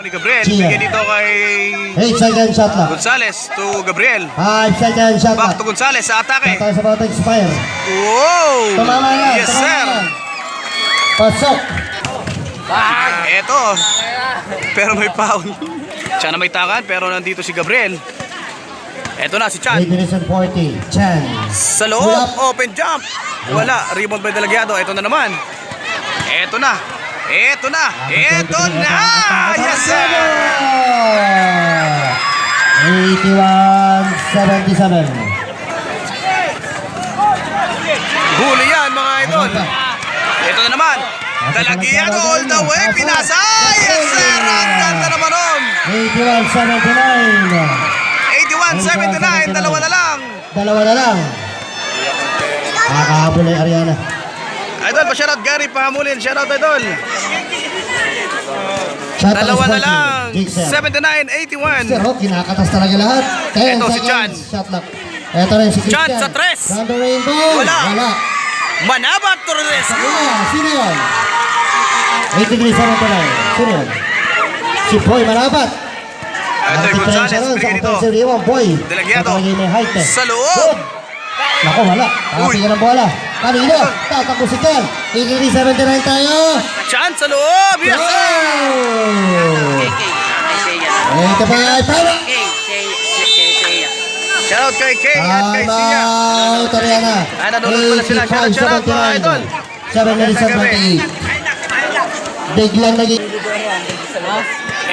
Ni Gabriel, Chia. bigay dito kay 8 second shot clock. Gonzales to Gabriel. 5 second shot Back to Gonzales sa atake. Tayo sa bawat expire. Wow! Tumama yan. Yes, tumama sir. yan. Pasok. Eto. Pero may foul. Siya na may takan, pero nandito si Gabriel. Eto na si 8 Chan. minutes and 40. Chance. Sa loob, open jump. Wala, rebound by Delagiado. Eto na naman. Eto na. Eto na. Eto na! Yes, sir! 81-77. Huli yan, mga idol. Ito na naman. Dalagiado all the way. Pinasa. Yes, sir! Ang ganda naman nun. 81-79. 81-79. dalawa na lang. Dalawa na lang. Nakakahabol ay Ariana. Idol, pa-shoutout Gary, pahamulin. Shoutout, idol. Shot Dalawa na lang. Jigsaw. 79-81. Sir, oh, kinakatas talaga lahat. 10 Ito si. Chan. Shot clock. Ito rin si Christian. Chan sa tres. Round the rainbow. Wala. Wala. Manabat to the rescue. Wala. Sino yun? 8 degrees sa ito lang. Sino yun? Si Boy Manabat. Ito yung Gonzales. Bigay dito. Offensive rebound, Boy. Delagiado. Sa loob. Naku, wala. Nakatingin ng bola. Kanino? Tatakbo si Ken. 8 degrees 79 tayo. Chan sa loob. Yes, sir. Oh! Ito pa ay para. Shoutout kay Kay at kay Time Sia. out, Ariana. Ah, nanonood pala sila. Shout out, shout out, mga idol. 7 minutes and 28. Biglang naging...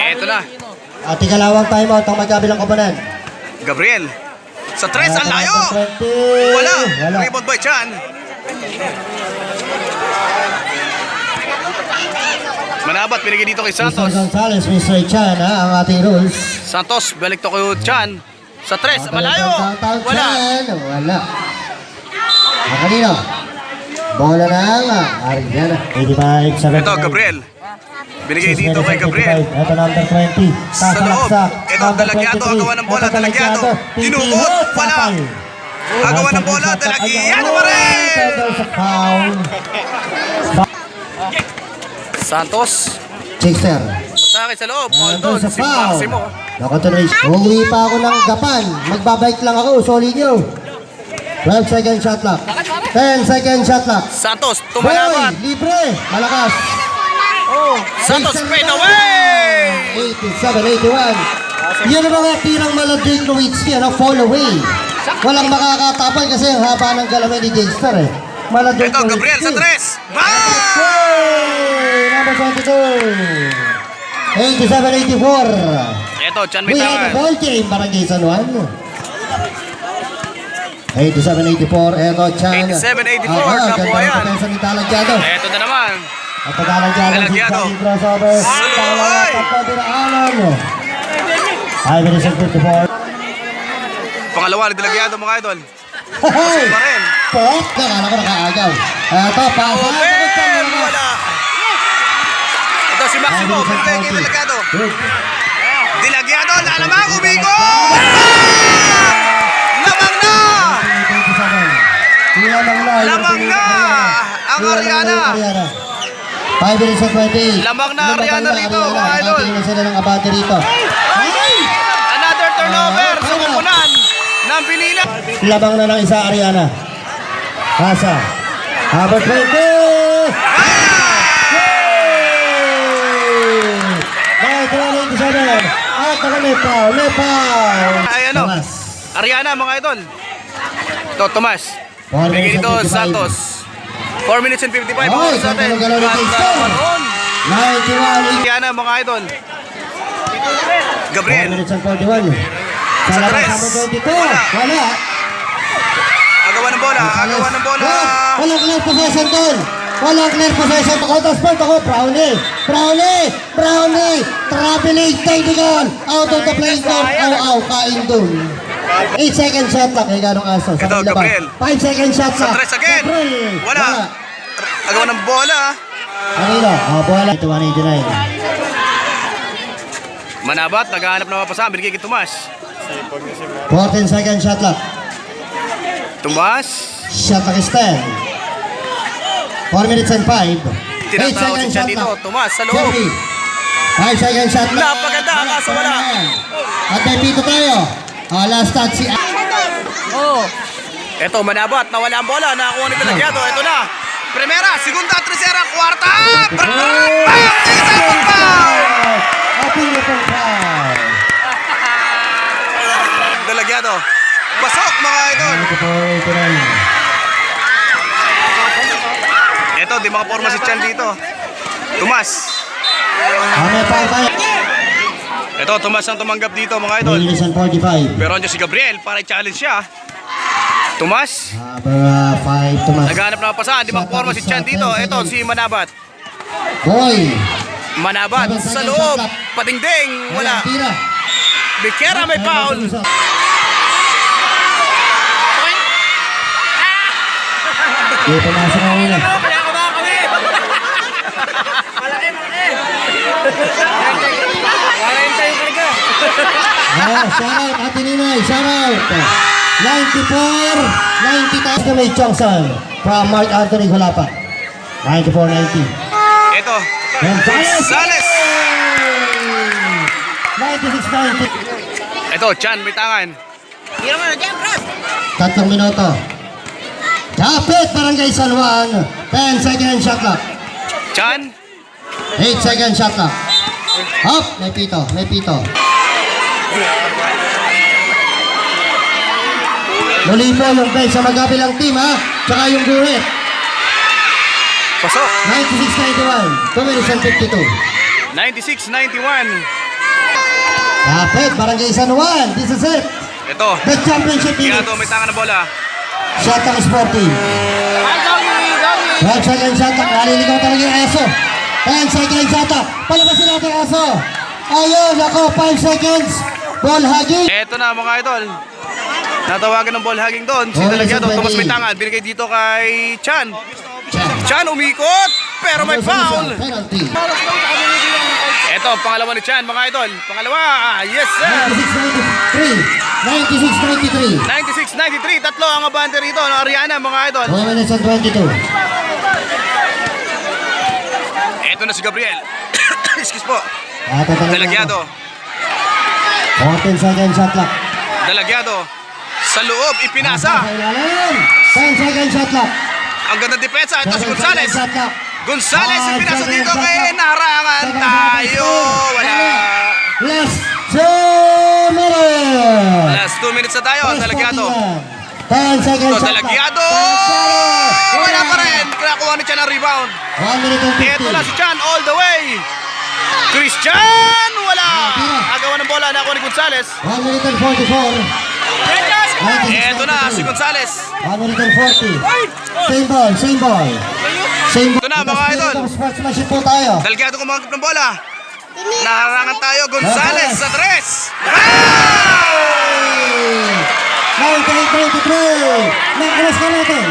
Ito na. At ikalawang timeout ang magkabilang kapanan. Gabriel. Sa tres, ang layo. Wala. Wala. Rebound by Chan. Manabat, pinigay dito kay Mr. Santos. Gonzales, Mr. Chan, ha, ang ating rules. Santos, balik to kay Chan. Sa tres, malayo. Wala. Chan. Wala. Ang kanino? Bola ng Ariana. 85, 7. Ito, Gabriel. Binigay dito kay Gabriel. Ito number 20. Sa loob. Ito, Number Dalagiado, 23. agawan ng bola, Ito, Dalagiado. Dinuhot, wala. Agawan ng bola, Dalagiado pa rin. Santos. Chickster. Matake sa loob. Aldon, sa si foul. Maximo. Uuwi pa ako ng Gapan. Magbabike lang ako. Solid nyo. 12 second shot clock. 10 second shot clock. Santos, Boy, tumalaban. libre. Malakas. Santos, fade away. 87-81. Yun ang mga tirang maladig Nowitzki, ano, fall away. Walang makakatapal kasi ang haba ng galamin ni Jester eh. Maladig Ito, Gabriel sa tres. Bang! Number 22. 87-84. Ito, Chan may We have a ball game, Barangay San Juan. 87-84, eto, Chan. 87-84, Ah, ah, ganda ng depensa ni Talagyado. Ito na naman. At Talagyado, Talagyado. Crossover. Tapos dinaanan. 5 minutes and 54. Pangalawa ni Delagiado mga idol. Hey! Pa rin. Pok! Nakala ko nakaagaw. Eto, pasa. Open! Wala. Ito si Maximo. Pinigay kay Delagiado. Delagiado, lalamang, umigo! Lamang na! Lamang na. Lamang na! Ang Ariana. 5 minutes and 28. Lamang na Ariana rito, mga idol. Nakatingin sila ng abante rito. Another turnover. Sumupunan ng Pilila. Lamang na ng isa, Ariana. Pasa. Habang 20. Hey! 9-27. At. May foul. Ay, ano? Tomas. Ariana, mga idol. Ito, Tomas. 55. Santos. 4 minutes and 55 Ay, oras natin. ganda-ganda ni Ganda Kingston. naman. 91. Ariana, mga idol. 4 Gabriel. minutes and 41. Sa Sa tres. number 22. Wala. Wala. Agawan ng bola. Agawan ng bola. Wala. Clear possession doon. Walang clear possession. Counter sport ako. Brownie. Brownie. Brownie. Traveling technical. Out of the playing court. Aw, aw. Kain doon. 8 second shot clock. Ay, ganong aso. Sa Ito. Gabriel. 5 second shot Sa clock. tres again. Wala. Agawan ng bola. Kanino? Oh, bola. Ito 189. Manabat, naghahanap na mapasa. Binigay kay Tomas. 14 second shot clock. Tomas. Shot clock is 10. 4 minutes and 5. 8 Tinatawag second si Chan shot clock. Tomas, sa loob. Jeffrey. 5 seconds shot clock. Napaganda, kaso wala. At may pito tayo. Ah, last touch si Oh. Ito, manabat. Nawala ang bola. Nakakuha ni Talagiado. Ito na. Primera, segunda, tercera, kwarta. Bang! Bang! Isang foul! Open your foul. Talagiado. Pasok ito rin. Ito, di makaporma si Chan dito. Ah, may foul tayo. Ito, Tomas ang tumanggap dito mga idol. Minus and 45. Pero andyan si Gabriel para i-challenge siya. Tomas. Number 5, Tomas. Naghanap na pasahan. Di makaporma si Chan dito. Ito, si Manabat. Boy. Manabat sa loob. Patingding. Wala. Bikera may foul. Di pumasok ang una. Ah, shout out, Ate Ninay, shout out. 94, 90 times na may Chongsan from Mark Anthony Hulapa. 94-90. Ito. Gonzales! Gonzales. 96-90. Ito, Chan, may tangan. Tatlong minuto. Kapit, Barangay San Juan. 10 second shot clock. Chan. 8 second shot clock. Up, may pito, may pito. Muli po yung bench sa magkabilang team ha. Tsaka yung guhit. Pasok. 96-91. 2 minutes and 52. 96-91. Kapit, Barangay San Juan. This is it. Ito. The championship minutes. to, may tangan ng bola. Shot ang sporting. 12 second shot clock. Naliligaw talaga yung aso. 10 second shot clock. Palabasin natin aso. Ayun, ako, 5 seconds. Ball hugging. Ito na mga idol. Natawagan ng ball hugging doon. Si Oh, Dalagyado, nasa Tomas may 20. tangan. Binigay dito kay Chan. Chan. Chan umikot, pero may foul. Penalty. Ito, pangalawa ni Chan, mga idol. Pangalawa, ah, yes sir. 96-93. 96-93. 96-93, tatlo ang abante rito. No, Ariana, mga idol. 2 minutes and 22. Ito na si Gabriel. Excuse po. Ato talaga. Dalagyado. 14 second shot clock. Dalagyado. Sa loob, ipinasa. Sa ilalim. 10 second shot clock. Ang ganda depensa. Ito si 7 Gonzales. second shot clock. Gonzales, ipinasa second dito kay Second tayo. Wala. Last 2 minutes. Last 2 minutes na tayo. Dalagyado. 10 second Ito, clock. Wala pa rin. Kinakuha ni Chan ang rebound. 1 minute and 50. Ito na si Chan all the way. Christian! Wala! Agawan ng bola na ako ni Gonzales. 1 minute and 44. Ito na si Gonzales. 1 minute and 40. Same ball, same ball. Ito na, mga idol. Sportsmanship po tayo. Dalgyado kumanggap ng bola. Naharangan tayo. Gonzales sa tres. 98-93. Nakalas ka natin.